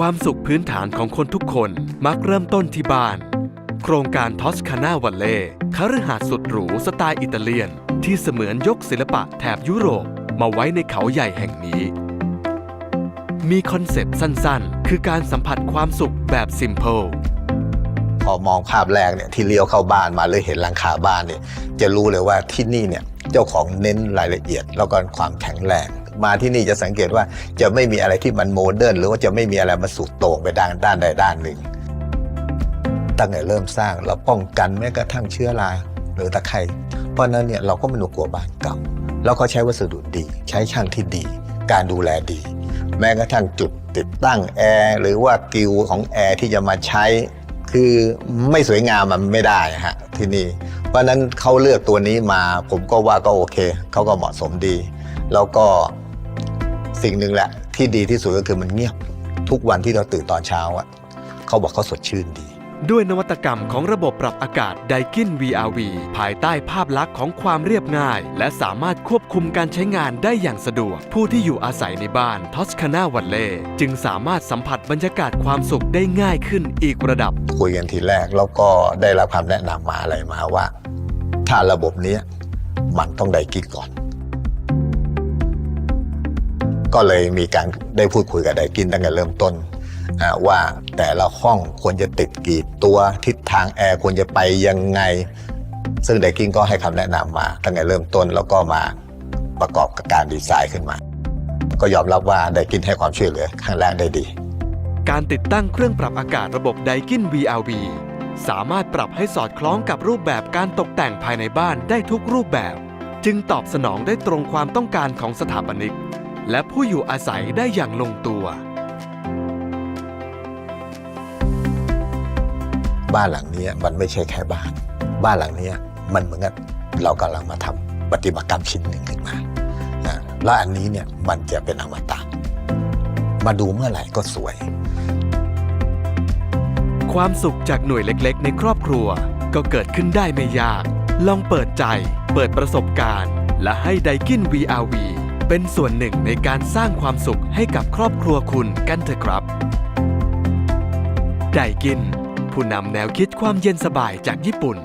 ความสุขพื้นฐานของคนทุกคนมักเริ่มต้นที่บ้าน โครงการทอสคานาวัลเล่คฤหาสน์สุดหรูสไตล์อิตาเลียน ที่เสมือนยกศิลปะแถบยุโรป มาไว้ในเขาใหญ่แห่งนี้ มีคอนเซปต์สั้นๆ คือการสัมผัสความสุขแบบ simple พอมองภาพแรกเนี่ยที่เลี้ยวเข้าบ้านมาหรือเห็นหลังคาบ้านเนี่ยจะรู้เลยว่าที่นี่เนี่ยเจ้าของเน้นรายละเอียดแล้วก็ความแข็งแรง มาที่นี่จะสังเกตว่าจะไม่มีอะไรที่มันโมเดิร์นหรือว่าจะไม่มีอะไรมาสุดโต่งไปด้านด้านใดด้านหนึ่ง ตั้งแต่เริ่มสร้างเราป้องกันแม้กระทั่งเชื้อราหรือตะไคร่เพราะนั้นเนี่ยเราก็ไม่ต้องกลัวบ้านเก่า แล้วก็ใช้วัสดุดี ใช้ช่างที่ดี การดูแลดี แม้กระทั่งจุดติดตั้งแอร์หรือว่ากิวของแอร์ที่จะมาใช้คือไม่สวยงามมันไม่ได้ฮะที่นี่ เพราะนั้นเขาเลือกตัวนี้มาผมก็ว่าก็โอเค เขาก็เหมาะสมดี แล้วก็ สิ่งหนึ่งแหละที่ดีที่สุดก็คือมันเงียบ ทุกวันที่เราตื่นตอนเช้าอะเขาบอกเขาสดชื่นดี ด้วยนวัตกรรมของระบบปรับอากาศไดกิน VRV ภายใต้ภาพลักษณ์ของความเรียบง่าย และสามารถควบคุมการใช้งานได้อย่างสะดวก ผู้ที่อยู่อาศัยในบ้านทอสคานาวัลเล่จึงสามารถสัมผัสบรรยากาศความสุขได้ง่ายขึ้นอีกระดับ คุยกันทีแรกแล้วก็ได้รับคำแนะนำมาอะไรมาว่า ถ้าระบบเนี้ยมันต้องไดกินก่อน ก็เลยมีการได้พูดคุยกับไดกินตั้งแต่เริ่มต้นว่าแต่ละห้องควรจะติดกี่ตัวทิศทางแอร์ควรจะไปยังไง ซึ่งไดกินก็ให้คำแนะนำมาตั้งแต่เริ่มต้นแล้วก็มาประกอบกับการดีไซน์ขึ้นมา ก็ยอมรับว่าไดกินให้ความช่วยเหลือข้างแรกได้ดี การติดตั้งเครื่องปรับอากาศระบบไดกิน VRV สามารถปรับให้สอดคล้องกับรูปแบบการตกแต่งภายในบ้านได้ทุกรูปแบบ จึงตอบสนองได้ตรงความต้องการของสถาปนิก และผู้อยู่อาศัยได้อย่างลงตัว บ้านหลังเนี้ยมันไม่ใช่แค่บ้าน บ้านหลังเนี้ยมันเหมือนกับเรากำลังมาทำปฏิมากรรมชิ้นหนึ่งขึ้นมานะและอันนี้เนี่ยมันจะเป็นอมตะ มาดูเมื่อไหร่ก็สวย ความสุขจากหน่วยเล็ก ๆ ในครอบครัวก็เกิดขึ้นได้ไม่ยาก ลองเปิดใจ เปิดประสบการณ์ และให้ไดกิน VRV เป็นส่วนหนึ่งในการสร้างความสุขให้กับครอบครัวคุณกันเถอะครับไดกิน ผู้นำแนวคิดความเย็นสบายจากญี่ปุ่น